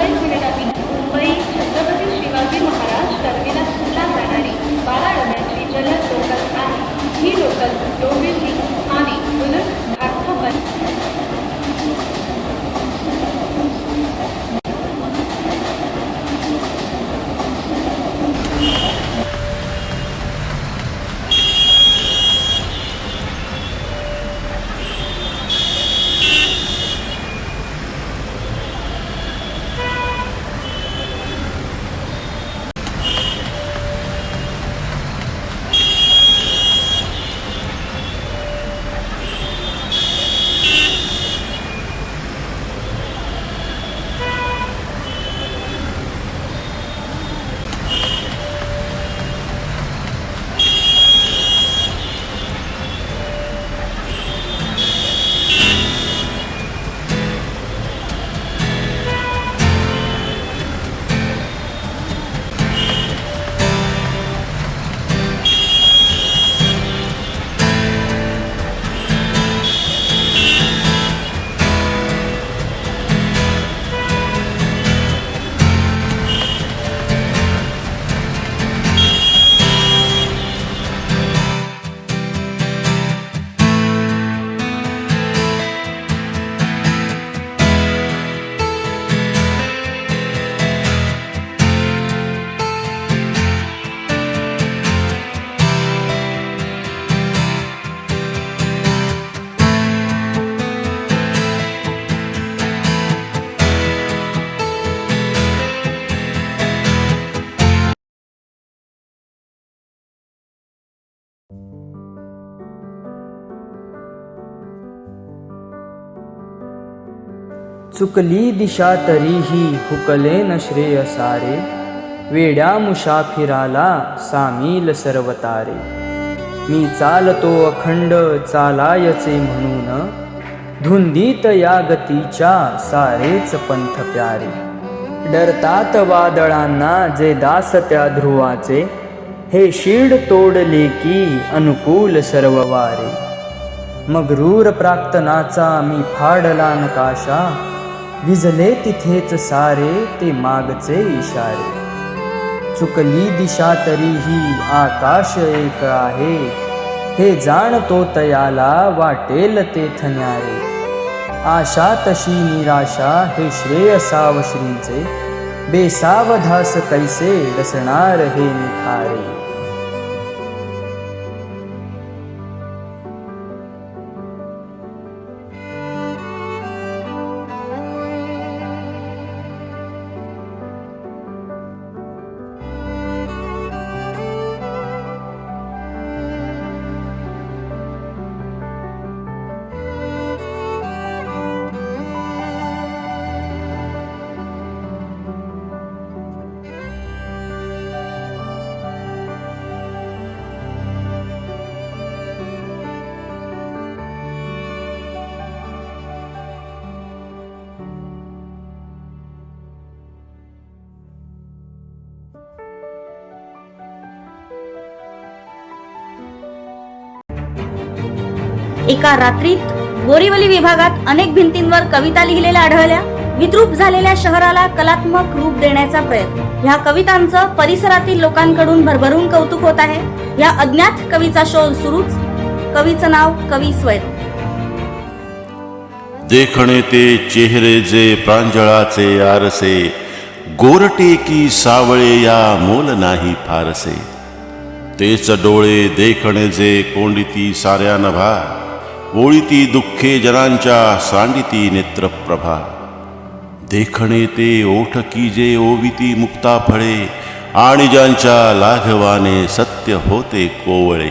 मुंबई छत्रपती शिवाजी महाराज जाणारी बारा डब्याची जलद लोकल आहे. ही लोकल डोंबिवली चुकली दिशा तरीही हुकले न श्रेय सारे. वेड्या मुसाफिराला सामील सर्व तारे मी चालतो अखंड चालायचे म्हणून. धुंदीत या गतीच्या सारेच पंथ प्यारे. डरतात वादळांना जे दास त्या ध्रुवाचे हे शीड तोडले की अनुकूल सर्व वारे मगरूर प्राक्तनाचा मी फाडला नकाशा विजले तिथेच सारे ते मागचे इशारे. चुकली दिशा तरीही आकाश एक आहे. हे जाणतो तयाला वाटेल ते थन्यारे. आशा तशी निराशा हे श्रेय सावश्रींचे. बेसावधास कैसे डसणार हे निखारे. एका रात्रीत बोरीवली विभागात अनेक भिंतींवर कविता लिहिलेल्या आढळल्या. विद्रूप झालेल्या शहराला कलात्मक रूप देण्याचा प्रयत्न. ह्या कवितांचं परिसरातील लोकांकडून भरभरून कौतुक होत आहे. या अज्ञात कवीचा शोध सुरूच. कवीचं नाव कवी स्वैत देखणे ते चेहरे जे प्रांजळाचे आरसे. गोरटे की सावळे या मोल नाही फारसे. तेच डोळे देखणे जे कोंडिती साऱ्या नभा. ओळीती दुःखे जनांच्या सांडिती नेत्रप्रभा. देखणे ते ओठ की जे ओविती मुक्ता फळे आणि ज्यांच्या लाघवाने सत्य होते कोवळे.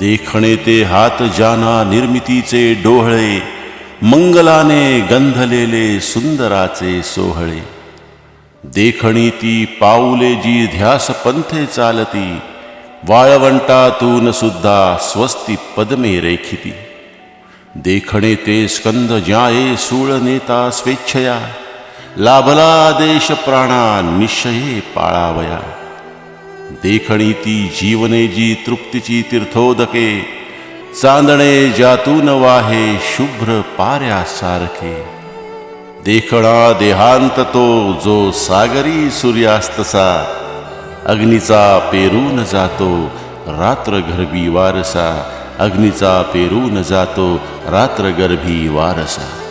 देखणे ते हात जाना निर्मितीचे डोहळे मंगलाने गंधलेले सुंदराचे सोहळे. देखणी ती पाऊले जी ध्यास पंथे चालती वाळवंटातून सुद्धा स्वस्ती पदमे रेखिती। देखणे ते स्कंद ज्याये सूळ नेता स्वेच्छया। लाभला देश प्राणा निश्चये पाळावया। देखणी ती जीवने जी तृप्तीची तीर्थोदके चांदणे ज्यातून वाहे शुभ्र पाऱ्यासारखे देखणा देहांत तो जो सागरी सूर्यास्तसा अग्नीचा पेरून जातो रात्र गर्भी वारसा. अग्नीचा पेरून जातो रात्र गर्भी वारसा.